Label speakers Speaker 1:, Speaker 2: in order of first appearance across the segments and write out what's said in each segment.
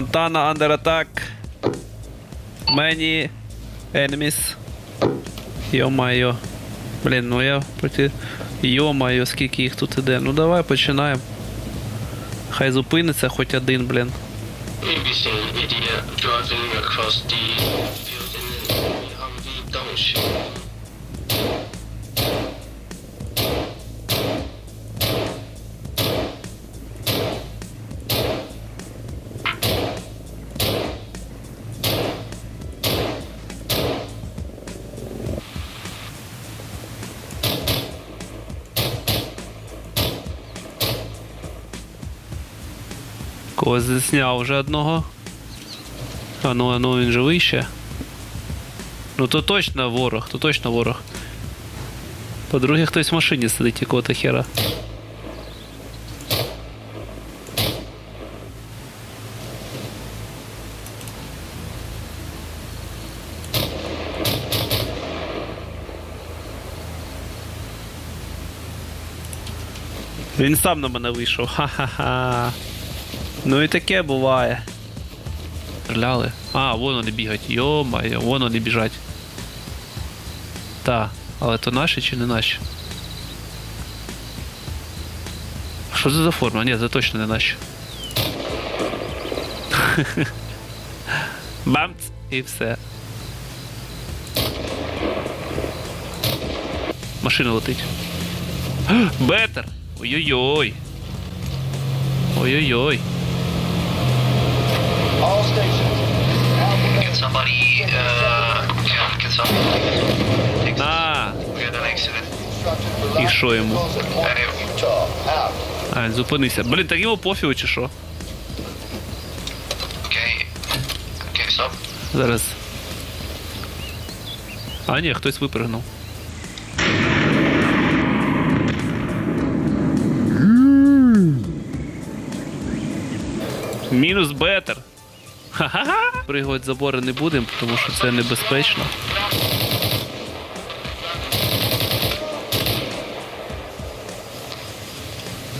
Speaker 1: Montana under attack. Many enemies. Йо-майо. Блін, ну я проти. Йо-майо, скільки їх тут іде. Ну давай починаємо. Хай зупиниться хоч один, блін.
Speaker 2: Driving across the field in the Humvee. Don't
Speaker 1: Когось засняв вже одного. А ну, а ну він живий ще. Ну то точно ворог, то точно ворог. По-друге, хтось в машині сидить якого-то хера. Він сам на мене вийшов. Ха-ха-ха. Ну і таке буває. Стріляли. А, вон вони бігають. Йо-моє, вон вони біжать. Та, але то наші чи не наші? Що це за форма? Ні, це точно не наші. Бамц! І все. Машина летить. Бетер! Ой-ой-ой. Ой-ой-ой.
Speaker 3: All stations.
Speaker 2: Can somebody, uh, can, can somebody take
Speaker 1: На!
Speaker 2: We had an accident.
Speaker 3: Instructed for
Speaker 1: І що йому?
Speaker 3: Close at Point Utah. Out.
Speaker 1: А, він зупинився. Блін, так йому пофігу чи що?
Speaker 2: Okay. Okay, stop.
Speaker 1: Зараз. А, ні, хтось випригнув. Мінус бетер. Ха-ха-ха! Забори не будемо, тому що це небезпечно.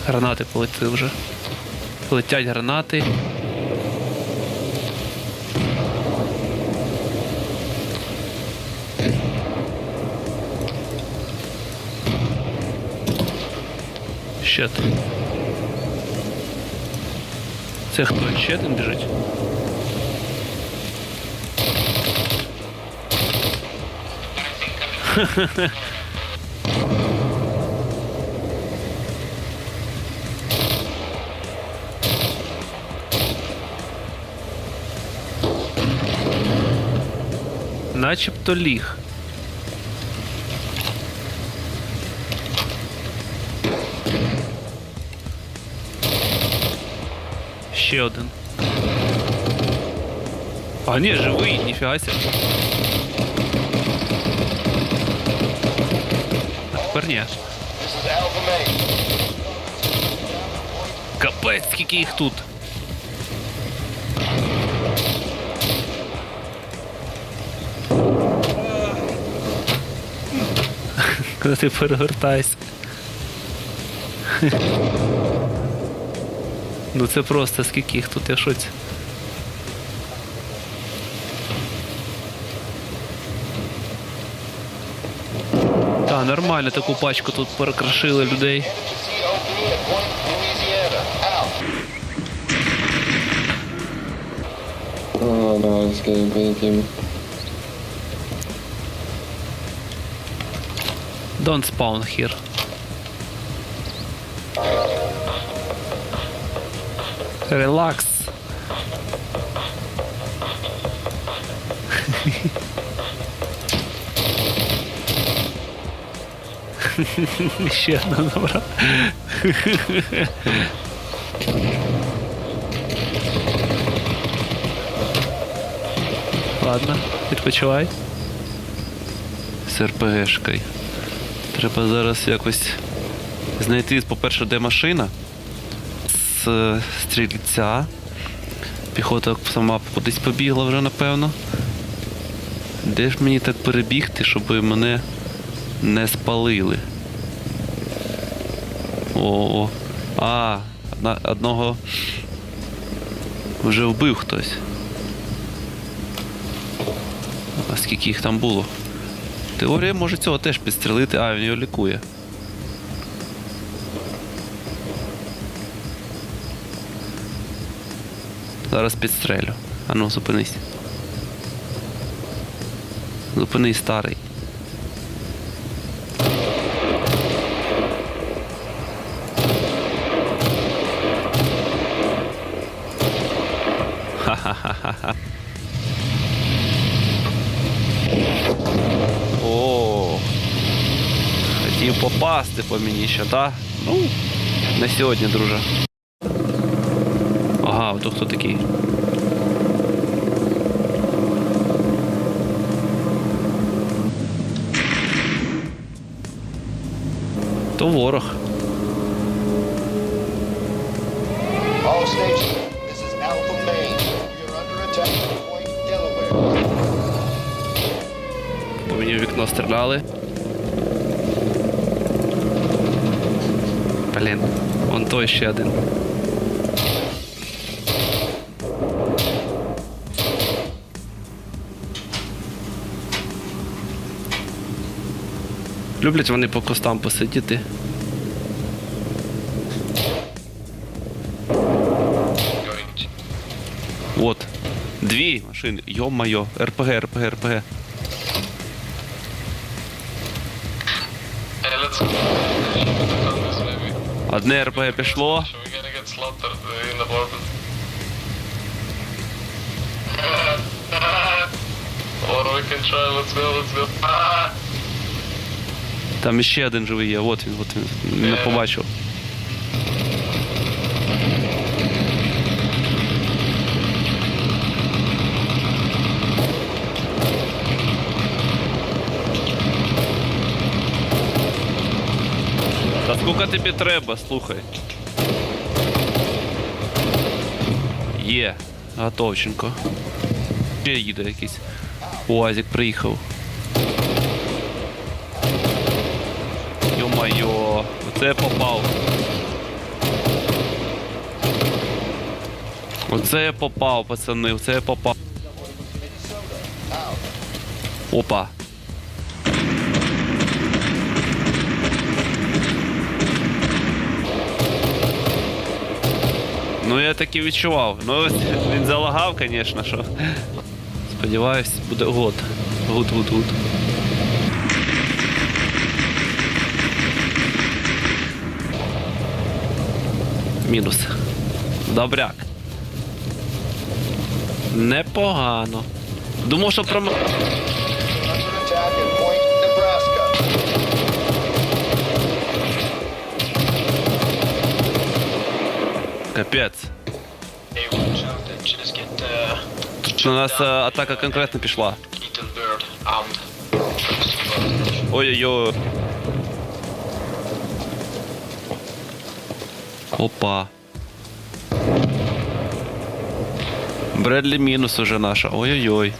Speaker 1: Гранати полетіли вже. Летять гранати. Ще тут. Це хто? Ще один? Начебто ліг. Ще один. А ні, живий, ніфіга ся. А тепер ні. Капець, скільки їх тут. Коли ти перегортайся. Ну це просто скільки їх тут, я шоці. Та, нормально таку пачку тут перекрошили людей.
Speaker 4: Oh no, it's getting big.
Speaker 1: Don't spawn here. Relax. Ще одна добра. Ладно, відпочивай. З РПГшкою. Треба зараз якось знайти, по-перше, де машина з е, стрільця. Піхота сама кудись побігла вже, напевно. Де ж мені так перебігти, щоб мене не спалили? О, а, одного Вже вбив хтось. А скільки їх там було? Теорія може цього теж підстрелити, а він його лікує. Зараз підстрелю. Ану, зупинись. Зупинись, старий. Ха-ха-ха-ха. О, хотів попасти по мені ще, та? Ну, на сьогодні, друже. Ага, то хто такий? То ворог. По мені вікно стріляли. Блін, вон той ще один. Люблять вони по кустам посидіти. От. Дві машини. Йо-майо. РПГ, РПГ, РПГ. Одне РПГ пішло.
Speaker 2: Uh. Or we can try, let's go, let's go. Ah!
Speaker 1: Там іще один живий є. От він, от він. Не побачив. Та скільки тобі треба, слухай. Є, готовченко. Ще їде якийсь. УАЗик приїхав. Йо-майо, оце попав. Оце я попав, пацани, оце я попав. Опа. Ну я так і відчував. Ну він залагав, звісно, що. Сподіваюсь, буде год. Гуд, Мінус. Добряк. Непогано. Думав, що про. м-
Speaker 3: Under attack at Point Nebraska.
Speaker 1: Капець. Тут нас е, атака конкретно пішла. Ой-ой-ой. Опа. Бредлі мінус уже наша. Ой-ой-ой.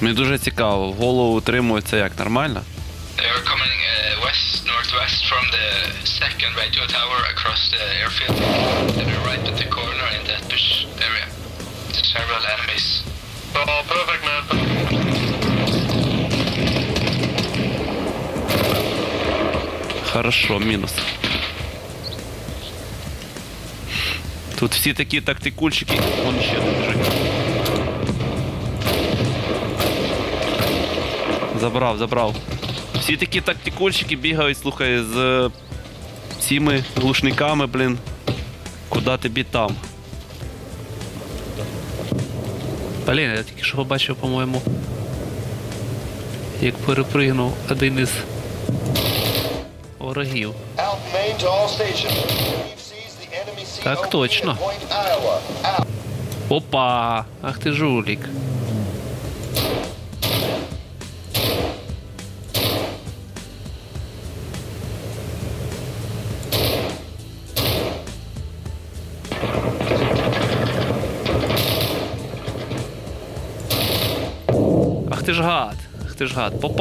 Speaker 1: Мені дуже цікаво, голову утримується як нормально?
Speaker 5: From the second radio tower across the airfield. They're right at the corner in that bush area. Several enemies.
Speaker 2: Oh, perfect, man.
Speaker 1: Хорошо, мінус. Тут всі такі тактикульчики. Вон ще один біжить. Забрав, забрав. Всі такі тактикульчики бігають, слухай, з цими глушниками, блін. Куда тобі там? Блін, я тільки що побачив, по-моєму. Як перепригнув один із ворогів. Так точно. Опа! Ах ти жулік. Ти ж гад. Ах ти ж гад. Попав.